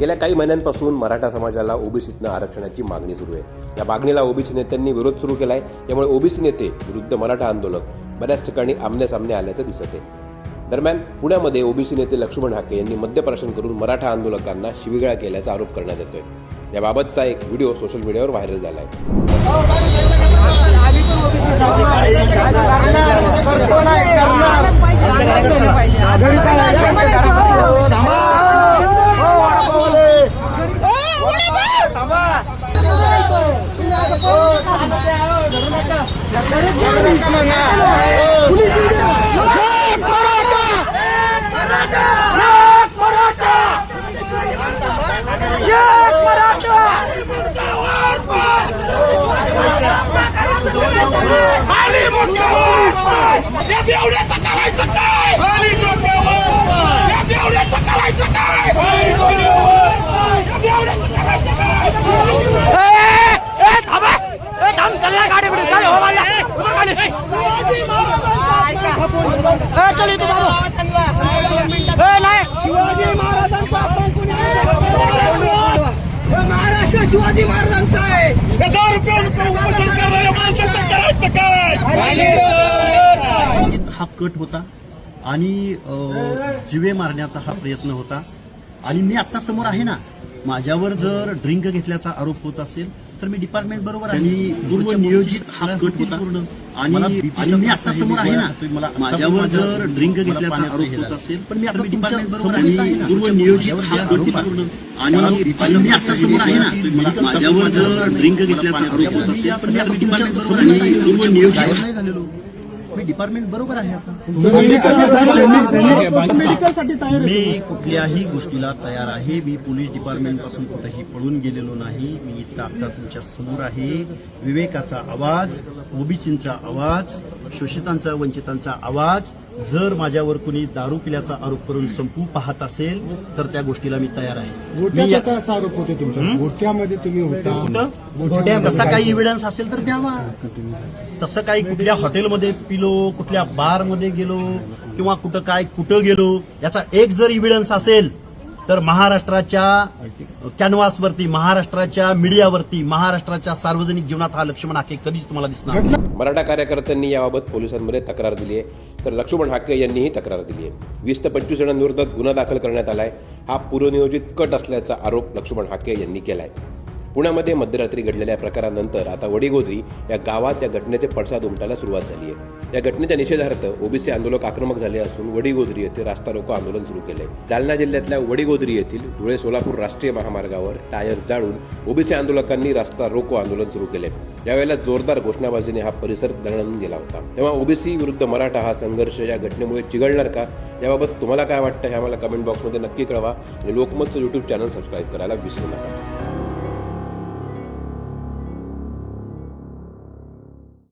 गेल्या काही महिन्यांपासून मराठा समाजाला ओबीसीतनं आरक्षणाची मागणी सुरू आहे. या मागणीला ओबीसी नेत्यांनी विरोध सुरू केला आहे त्यामुळे ओबीसी नेते विरुद्ध मराठा आंदोलक बऱ्याच ठिकाणी आमने सामने आल्याचं दिसत आहे. दरम्यान पुण्यामध्ये ओबीसी नेते लक्ष्मण हाके यांनी मद्यप्राशन करून मराठा आंदोलकांना शिवीगाळ केल्याचा आरोप करण्यात येतोय. याबाबतचा एक व्हिडिओ सोशल मीडियावर व्हायरल झाला आहे या बेवड्याचं करायचं काय? शिवाजी महाराजांचा आपण कुणी महाराष्ट्र शिवाजी महाराजांचा आहे. हे करायचं काय? हा कट होता आणि जिवे मारण्याचा हा प्रयत्न होता. आणि मी आता समोर आहे ना माझ्यावर जर ड्रिंक घेतल्याचा आरोप होत असेल तर मी डिपार्टमेंट बरोबर आहे. पूर्व नियोजित हा कट होता. आणि आणि मी आता समोर आहे ना माझ्यावर जर ड्रिंक घेतल्याचा आरोप होत असेल पण मी आता डिपार्टमेंट बरोबर आहे पूर्व नियोजित हा कट होता आणि मी आता समोर आहे ना. माझ्यावर जर ड्रिंक घेतल्याचा आरोप होत असेल पण मी आता डिपार्टमेंट बरोबर आहे पूर्व नियोजित मी डिपार्टमेंट बरोबर आहे आता. मी कुठल्याही गोष्टीला तयार आहे. मी पोलीस डिपार्टमेंटपासून कुठेही पळून गेलेलो नाही. मी इथं आता तुमच्यासमोर आहे. विवेकाचा आवाज ओबीसींचा आवाज शोषितांचा वंचितांचा आवाज जर माझ्यावर कुणी दारू पिल्याचा आरोप करून संपू पाहत असेल तर त्या गोष्टीला मी तयार आहे. मी गोट्याचा या- कसा आरोप होते तुमचा. गोट्यामध्ये तुम्ही होता. कुठं? तसा काही इव्हिडन्स असेल तर द्यावा. तसं काही कुठल्या हॉटेलमध्ये पिलो कुठल्या बारमध्ये गेलो किंवा कुठं काय कुठं गेलो याचा एक जर इव्हिडन्स असेल तर महाराष्ट्राच्या कॅनव्हासवरती महाराष्ट्राच्या मीडियावरती महाराष्ट्राच्या सार्वजनिक जीवनात हा लक्ष्मण हाके कधीच तुम्हाला दिसणार मराठा कार्यकर्त्यांनी याबाबत पोलिसांमध्ये तक्रार दिली आहे. तर लक्ष्मण हाके यांनीही तक्रार दिली आहे. वीस ते पंचवीस जणांविरोधात गुन्हा दाखल करण्यात आलाय. हा पूर्वनियोजित कट असल्याचा आरोप लक्ष्मण हाके यांनी केलाय. पुण्यामध्ये मध्यरात्री घडलेल्या प्रकारानंतर आता वडीगोद्री या गावात या घटनेचे पडसाद उमटायला सुरुवात झाली आहे. या घटनेच्या निषेधार्थ ओबीसी आंदोलक आक्रमक झाले असून वडीगोद्री येथे रास्ता रोको आंदोलन सुरू केले. जालना जिल्ह्यातल्या वडीगोद्री येथील धुळे सोलापूर राष्ट्रीय महामार्गावर टायर जाळून ओबीसी आंदोलकांनी रास्ता रोको आंदोलन सुरू केले. यावेळेला जोरदार घोषणाबाजीने हा परिसर दणदणून गेला होता. तेव्हा ओबीसी विरुद्ध मराठा हा संघर्ष या घटनेमुळे चिघळणार का? याबाबत तुम्हाला काय वाटतं हे आम्हाला कमेंट बॉक्समध्ये नक्की कळवा आणि लोकमतचं यूट्यूब चॅनल सबस्क्राईब करायला विसरू नका.